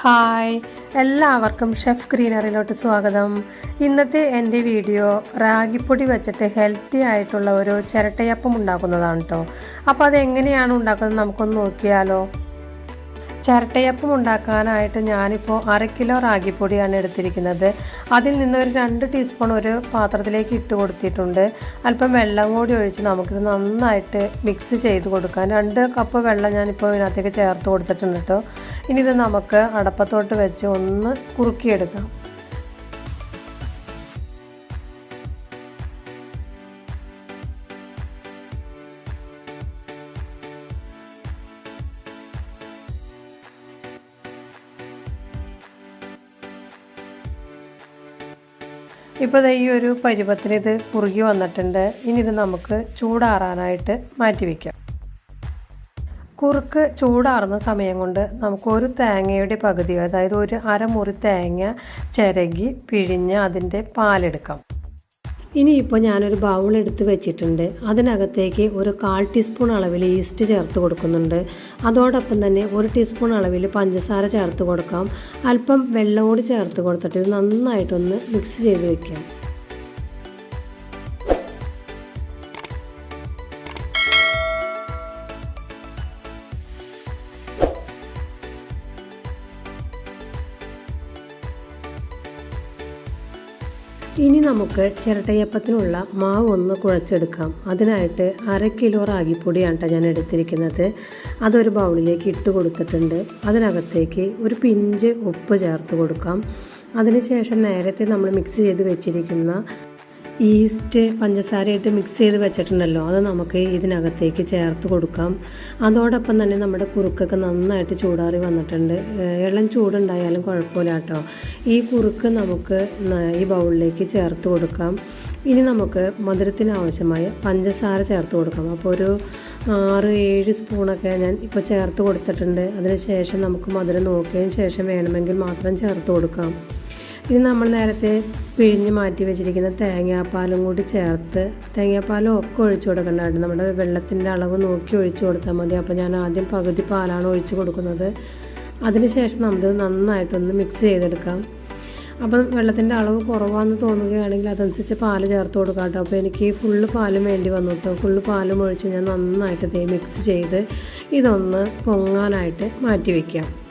Hi എല്ലാവർക്കും chef ഗ്രീനറിയിലോട്ട് സ്വാഗതം. ഇന്നത്തെ എന്റെ വീഡിയോ റാഗിപ്പൊടി വെച്ചിട്ട് ഹെൽത്തി ആയിട്ടുള്ള ഒരു ചിരട്ടയപ്പം ഉണ്ടാക്കുന്നതാണ് കേട്ടോ അപ്പോൾ അതെങ്ങനെയാണ് ഉണ്ടാക്കുന്നത് നമുക്കൊന്ന് നോക്കിയാലോ. ചിരട്ടയപ്പം ഉണ്ടാക്കാനായിട്ട് ഞാനിപ്പോൾ അര കിലോ റാഗിപ്പൊടിയാണ് എടുത്തിരിക്കുന്നത്. അതിൽ നിന്ന് ഒരു രണ്ട് ടീസ്പൂൺ ഒരു പാത്രത്തിലേക്ക് ഇട്ട് കൊടുത്തിട്ടുണ്ട്. അല്പം വെള്ളം കൂടി ഒഴിച്ച് നമുക്കിത് നന്നായിട്ട് മിക്സ് ചെയ്ത് കൊടുക്കാം. രണ്ട് കപ്പ് വെള്ളം ഞാനിപ്പോൾ ഇതിനകത്തേക്ക് ചേർത്ത് കൊടുത്തിട്ടുണ്ട് കേട്ടോ ഇനി ഇത് നമുക്ക് അടപ്പത്തോട്ട് വെച്ച് ഒന്ന് കുറുക്കിയെടുക്കാം. ഇപ്പോൾ ഈ ഒരു പരുവത്തിന് ഇത് കുറുകി വന്നിട്ടുണ്ട്. ഇനി ഇത് നമുക്ക് ചൂടാറാനായിട്ട് മാറ്റി വയ്ക്കാം കുറുക്ക് ചൂടാറുന്ന സമയം കൊണ്ട് നമുക്ക് ഒരു തേങ്ങയുടെ പകുതി അതായത് ഒരു അരമുറി തേങ്ങ ചിരകി പിഴിഞ്ഞ് അതിന്റെ പാലെടുക്കാം. ഇനിയിപ്പോൾ ഞാനൊരു ബൗൾ എടുത്ത് വെച്ചിട്ടുണ്ട്. അതിനകത്തേക്ക് ഒരു കാൽ ടീസ്പൂൺ അളവിൽ ഈസ്റ്റ് ചേർത്ത് കൊടുക്കുന്നുണ്ട്. അതോടൊപ്പം തന്നെ ഒരു ടീസ്പൂൺ അളവിൽ പഞ്ചസാര ചേർത്ത് കൊടുക്കാം. അല്പം വെള്ളം കൂടി ചേർത്ത് കൊടുത്തിട്ട് നന്നായിട്ടൊന്ന് മിക്സ് ചെയ്ത് വെക്കാം. ഇനി നമുക്ക് ചിരട്ടയപ്പത്തിനുള്ള മാവ് ഒന്ന് കുഴച്ചെടുക്കാം. അതിനായിട്ട് അര കിലോ റാഗിപ്പൊടിയാണ് കേട്ടോ ഞാൻ എടുത്തിരിക്കുന്നത്. അതൊരു ബൗളിലേക്ക് ഇട്ട് കൊടുത്തിട്ടുണ്ട്. അതിനകത്തേക്ക് ഒരു പിഞ്ച് ഉപ്പ് ചേർത്ത് കൊടുക്കാം. അതിനുശേഷം നേരത്തെ നമ്മൾ മിക്സ് ചെയ്ത് വെച്ചിരിക്കുന്ന ഈസ്റ്റ് പഞ്ചസാരയായിട്ട് മിക്സ് ചെയ്ത് വെച്ചിട്ടുണ്ടല്ലോ അത് നമുക്ക് ഇതിനകത്തേക്ക് ചേർത്ത് കൊടുക്കാം. അതോടൊപ്പം തന്നെ നമ്മുടെ കുറുക്കൊക്കെ നന്നായിട്ട് ചൂടാറി വന്നിട്ടുണ്ട്. ഇളം ചൂടുണ്ടായാലും കുഴപ്പമില്ല കേട്ടോ. ഈ കുറുക്ക് നമുക്ക് ഈ ബൗളിലേക്ക് ചേർത്ത് കൊടുക്കാം. ഇനി നമുക്ക് മധുരത്തിന് ആവശ്യമായ പഞ്ചസാര ചേർത്ത് കൊടുക്കാം. അപ്പോൾ ഒരു ആറ് ഏഴ് സ്പൂണൊക്കെ ഞാൻ ഇപ്പോൾ ചേർത്ത് കൊടുത്തിട്ടുണ്ട്. അതിന് ശേഷം നമുക്ക് മധുരം നോക്കിയതിന് ശേഷം വേണമെങ്കിൽ മാത്രം ചേർത്ത് കൊടുക്കാം. ഇനി നമ്മൾ നേരത്തെ പിഴിഞ്ഞ് മാറ്റി വെച്ചിരിക്കുന്ന തേങ്ങാപ്പാലും കൂടി ചേർത്ത് തേങ്ങാപ്പാലും ഒക്കെ ഒഴിച്ചു കൊടുക്കണ്ടായിരുന്നു നമ്മുടെ വെള്ളത്തിന്റെ അളവ് നോക്കി ഒഴിച്ചു കൊടുത്താൽ മതി. അപ്പോൾ ഞാൻ ആദ്യം പകുതി പാലാണ് ഒഴിച്ചു കൊടുക്കുന്നത്. അതിനുശേഷം നമുക്ക് നന്നായിട്ടൊന്ന് മിക്സ് ചെയ്തെടുക്കാം. അപ്പം വെള്ളത്തിന്റെ അളവ് കുറവാണെന്ന് തോന്നുകയാണെങ്കിൽ അതനുസരിച്ച് പാൽ ചേർത്ത് കൊടുക്കാം കേട്ടോ. അപ്പോൾ എനിക്ക് ഫുള്ള് പാലും വേണ്ടി വന്നു കേട്ടോ. ഫുള്ള് പാലും ഒഴിച്ച് ഞാൻ നന്നായിട്ട് തേ മിക്സ് ചെയ്ത് ഇതൊന്ന് പൊങ്ങാനായിട്ട് മാറ്റി വയ്ക്കാം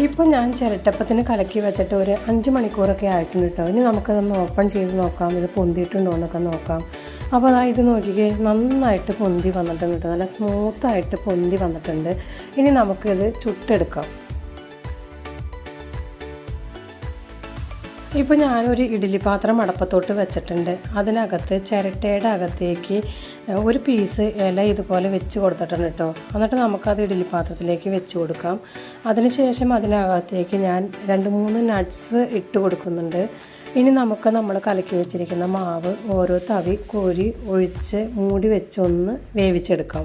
ഇപ്പോൾ ഞാൻ ചിരട്ടപ്പത്തിന് കലക്കി വെച്ചിട്ട് ഒരു അഞ്ച് മണിക്കൂറൊക്കെ ആയിട്ടുണ്ട് കേട്ടോ ഇനി നമുക്കതൊന്ന് ഓപ്പൺ ചെയ്ത് നോക്കാം. ഇത് പൊന്തിയിട്ടുണ്ടോ എന്നൊക്കെ നോക്കാം. അപ്പോൾ അതാ ഇത് നോക്കിക്കേ നന്നായിട്ട് പൊന്തി വന്നിട്ടുണ്ട് നല്ല സ്മൂത്തായിട്ട് പൊന്തി വന്നിട്ടുണ്ട്. ഇനി നമുക്കിത് ചുട്ടെടുക്കാം. ഇപ്പോൾ ഞാനൊരു ഇഡ്ഡലി പാത്രം അടപ്പത്തോട്ട് വെച്ചിട്ടുണ്ട്. അതിനകത്ത് ചിരട്ടയുടെ അകത്തേക്ക് ഒരു പീസ് ഇല ഇതുപോലെ വെച്ച് കൊടുത്തിട്ടുണ്ട് കേട്ടോ എന്നിട്ട് നമുക്കത് ഇഡ്ഡലി പാത്രത്തിലേക്ക് വെച്ച് കൊടുക്കാം. അതിനുശേഷം അതിനകത്തേക്ക് ഞാൻ രണ്ട് മൂന്ന് നട്ട്സ് ഇട്ട് കൊടുക്കുന്നുണ്ട്. ഇനി നമുക്ക് നമ്മൾ കലക്കി വെച്ചിരിക്കുന്ന മാവ് ഓരോ തവി കോരി ഒഴിച്ച് മൂടി വെച്ചൊന്ന് വേവിച്ചെടുക്കാം.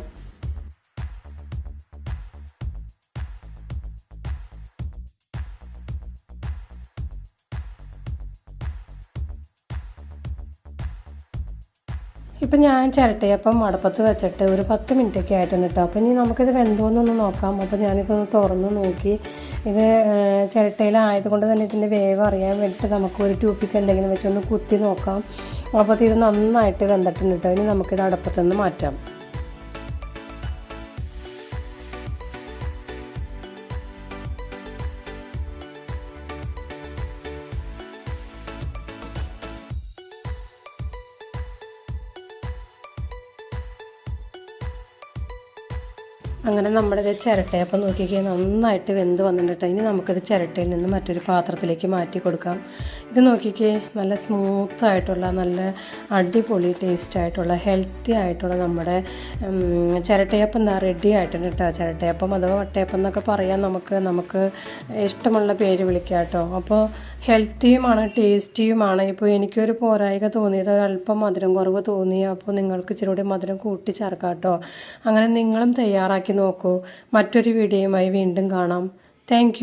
ഇപ്പം ഞാൻ ചിരട്ടയപ്പം അടപ്പത്ത് വെച്ചിട്ട് ഒരു പത്ത് മിനിറ്റൊക്കെ ആയിട്ടുണ്ട് കേട്ടോ അപ്പം ഇനി നമുക്കിത് വെന്തോന്നൊന്ന് നോക്കാം. അപ്പോൾ ഞാനിതൊന്ന് തുറന്ന് നോക്കി. ഇത് ചിരട്ടയിലായതുകൊണ്ട് തന്നെ ഇതിന്റെ വേവ് അറിയാൻ വേണ്ടിയിട്ട് നമുക്ക് ഒരു ട്യൂപ്പിക്ക് എന്തെങ്കിലും വെച്ചൊന്ന് കുത്തി നോക്കാം. അപ്പോൾ ഇത് നന്നായിട്ട് വെന്തിട്ടുണ്ട് കേട്ടോ ഇനി നമുക്കിത് അടപ്പത്തുനിന്ന് മാറ്റാം. അങ്ങനെ നമ്മുടെ ഒരു ചിരട്ടയപ്പം നോക്കിക്കഴിഞ്ഞാൽ നന്നായിട്ട് വെന്ത് വന്നിട്ട് ഇനി നമുക്കത് ചിരട്ടയിൽ നിന്ന് മറ്റൊരു പാത്രത്തിലേക്ക് മാറ്റി കൊടുക്കാം. ഇത് നോക്കിക്കേ നല്ല സ്മൂത്ത് ആയിട്ടുള്ള നല്ല അടിപൊളി ടേസ്റ്റ് ആയിട്ടുള്ള ഹെൽത്തി ആയിട്ടുള്ള നമ്മുടെ ചിരട്ടയപ്പം എന്താ റെഡി ആയിട്ടുണ്ട് കേട്ടോ ചിരട്ടയപ്പം അഥവാ വട്ടയപ്പം എന്നൊക്കെ പറയാൻ നമുക്ക് നമുക്ക് ഇഷ്ടമുള്ള പേര് വിളിക്കാം കേട്ടോ അപ്പോൾ ഹെൽത്തിയുമാണ് ടേസ്റ്റിയുമാണ് ഇപ്പോൾ എനിക്കൊരു പോരായിക തോന്നിയത് ഒരല്പം മധുരം കുറവ് തോന്നി. അപ്പോൾ നിങ്ങൾക്ക് ഇച്ചിരി മധുരം കൂട്ടി ചേർക്കാം കേട്ടോ അങ്ങനെ നിങ്ങളും തയ്യാറാക്കി നോക്കൂ. മറ്റൊരു വീഡിയോയുമായി വീണ്ടും കാണാം. താങ്ക്